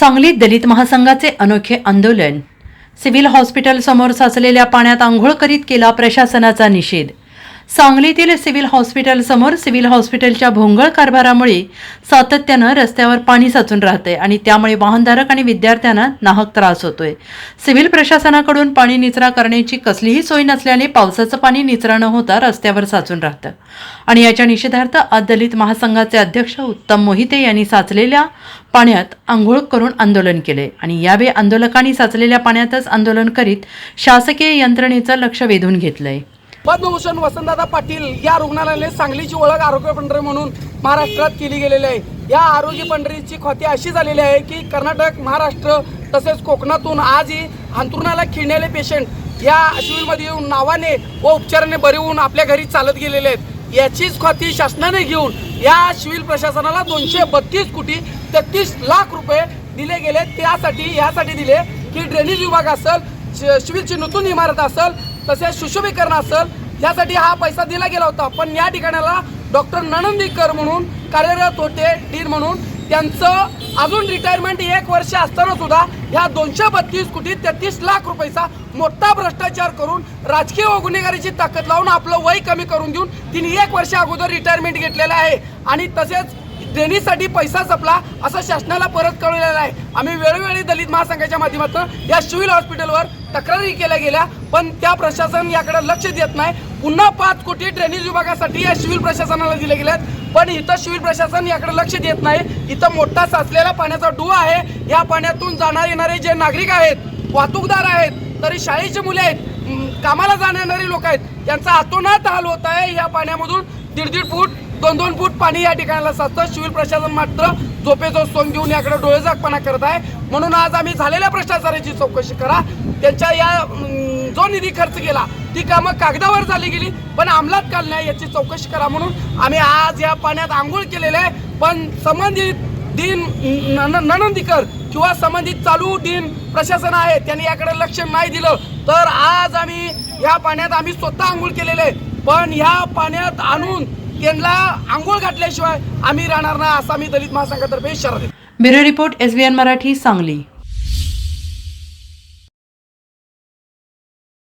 सांगलीत दलित महासंघाचे अनोखे आंदोलन. सिव्हिल हॉस्पिटल समोर साचलेल्या पाण्यात आंघोळ करीत केला प्रशासनाचा निषेध. सांगलीतील सिव्हिल हॉस्पिटलसमोर सिव्हिल हॉस्पिटलच्या भोंगळ कारभारामुळे सातत्यानं रस्त्यावर पाणी साचून राहतंय आणि त्यामुळे वाहनधारक आणि विद्यार्थ्यांना नाहक त्रास होतोय. सिव्हिल प्रशासनाकडून पाणी निचरा करण्याची कसलीही सोय नसल्याने पावसाचं पाणी निचरा न होता रस्त्यावर साचून राहतं. आणि याच्या निषेधार्थ आज दलित महासंघाचे अध्यक्ष उत्तम मोहिते यांनी साचलेल्या पाण्यात आंघोळ करून आंदोलन केले आणि यावेळी आंदोलकांनी साचलेल्या पाण्यातच आंदोलन करीत शासकीय यंत्रणेचं लक्ष वेधून घेतलंय. पद्मभूषण वसंतदादा पाटील या रुग्णालयाने सांगलीची ओळख आरोग्य पंढरी म्हणून महाराष्ट्रात केली गेलेली आहे. या आरोग्य पंढरीची खोती अशी झालेली आहे की कर्नाटक महाराष्ट्र तसेच कोकणातून आजही अंतरुणाला खिळलेले पेशंट या सिव्हिलमध्ये येऊन नावाने व उपचाराने बरे होऊन आपल्या घरी चालत गेलेले आहेत. याचीच खोती शासनाने घेऊन या सिव्हिल प्रशासनाला दोनशे बत्तीस कोटी तेहतीस लाख रुपये दिले गेले. त्यासाठी यासाठी दिले की ड्रेनेज विभाग असेल शि- नूतन इमारत असेल तसेच सुशोभीकरण असेल यासाठी हा पैसा दिला गेला होता. पण या ठिकाणाला डॉक्टर ननंदीकर म्हणून कार्यरत होते डीन म्हणून. त्यांचं अजून रिटायरमेंट एक वर्ष असताना सुद्धा ह्या दोनशे बत्तीस कोटी तेहतीस लाख रुपयाचा मोठा भ्रष्टाचार करून राजकीय व गुन्हेगारीची ताकद लावून आपलं वय कमी करून देऊन तिने एक वर्ष अगोदर रिटायरमेंट घेतलेलं आहे. आणि तसेच देणीसाठी पैसा जपला असं शासनाला परत कळवलेलं आहे आम्ही वेळोवेळी दलित महासंघाच्या माध्यमातून या सिव्हिल हॉस्पिटलवर तक्रारी केल्या गेल्या पण त्या प्रशासन याकडे लक्ष देत नाही. पुन्हा पाच कोटी ड्रेनेज विभागासाठी या सिव्हिल प्रशासनाला दिले आहेत पण इथं सिव्हिल प्रशासन याकडे लक्ष देत नाही. इथं मोठा साचलेला पाण्याचा डुवा आहे. या पाण्यातून जाणार येणारे जे नागरिक आहेत वाहतूकदार आहेत तरी शाळेची मुले आहेत कामाला जाणारे लोक आहेत त्यांचा आतोनात हाल होत आहे. या पाण्यामधून दीड दीड फूट दोन दोन फूट पाणी या ठिकाणाला साचतं. सिव्हिल प्रशासन मात्र झोपेचो सोंग घेऊन याकडे डोळेझाकपणा करत आहे. म्हणून आज आम्ही झालेल्या भ्रष्टाचाराची चौकशी करा. त्यांच्या या जो निधी खर्च केला ती कामं कागदावर झाली गेली पण अंमलात काल नाही याची चौकशी करा म्हणून आम्ही आज या पाण्यात आंघोळ केलेले आहे. पण संबंधित दिन नन- ननंदीकर किंवा संबंधित चालू दिन प्रशासन आहे त्यांनी याकडे लक्ष नाही दिलं. तर आज आम्ही या पाण्यात आम्ही स्वतः आंघोळ केलेले आहे. पण ह्या पाण्यात आणून त्यांना आंघोळ घातल्याशिवाय आम्ही राहणार नाही असा मी दलित महासंघातर्फे इशारा देतो. Bureau report S Marathi Sangli.